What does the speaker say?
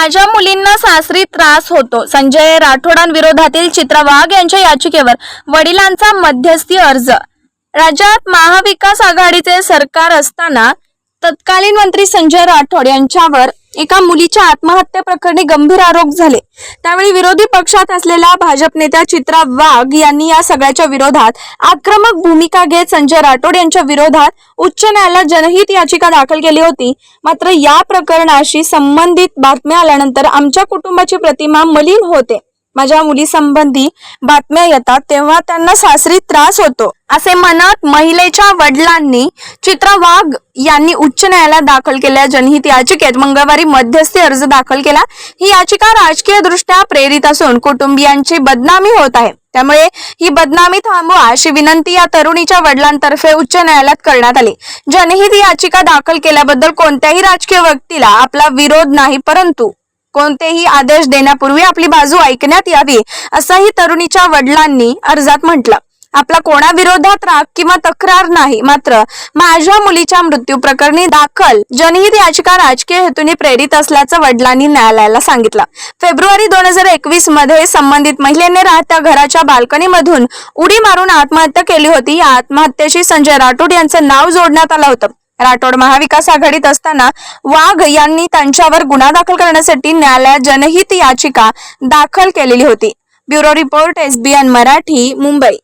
माझ्या मुलींना सासरी त्रास होतो. संजय राठोडांविरोधातील चित्रा वाघ यांच्या याचिकेवर वडिलांचा मध्यस्थी अर्ज. राज्यात महाविकास आघाडीचे सरकार असताना तत्कालीन मंत्री संजय राठोड यांच्यावर एका मुलीच्या आत्महत्या प्रकरणी गंभीर आरोप झाले. त्यावेळी विरोधी पक्षात असलेल्या भाजप नेत्या चित्रा वाघ यांनी या सगळ्याच्या विरोधात आक्रमक भूमिका घेत संजय राठोड यांच्या विरोधात उच्च न्यायालयात जनहित याचिका दाखल केली होती. मात्र या प्रकरणाशी संबंधित बातम्या आल्यानंतर आमच्या कुटुंबाची प्रतिमा मलिन होते. माझ्या मुलीसंबंधी बातम्या येतात तेव्हा त्यांना सासरी त्रास होतो. असे म्हणत महिलेच्या वडिलांनी चित्रा वाघ यांनी उच्च न्यायालयात दाखल केलेल्या जनहित याचिकेत मंगळवारी मध्यस्थी अर्ज दाखल केला. ही याचिका राजकीय दृष्ट्या प्रेरित असून कुटुंबियांची बदनामी होत आहे. त्यामुळे ही बदनामी थांबवा अशी विनंती या तरुणीच्या वडिलांतर्फे उच्च न्यायालयात करण्यात आली. जनहित याचिका दाखल केल्याबद्दल कोणत्याही राजकीय व्यक्तीला आपला विरोध नाही परंतु कोणतेही आदेश देण्यापूर्वी आपली बाजू ऐकण्यात यावी असंही तरुणीच्या वडिलांनी अर्जात म्हटलं. आपला कोणाविरोधात राग किंवा तक्रार नाही मात्र माझ्या मुलीच्या मृत्यू प्रकरणी दाखल जनहित याचिका राजकीय हेतूने प्रेरित असल्याचं वडिलांनी न्यायालयाला सांगितलं. फेब्रुवारी दोन हजार एकवीसमध्ये संबंधित महिलेने राहत्या घराच्या बाल्कनीमधून उडी मारून आत्महत्या केली होती. या आत्महत्येशी संजय राठोड यांचं नाव जोडण्यात आलं होतं. राठोड महाविकास आघाडीत असताना वाघ यांनी त्यांच्यावर गुन्हा दाखल करण्यासाठी न्यायालयात जनहित याचिका दाखल केलेली होती. Bureau report SBN Marathi Mumbai.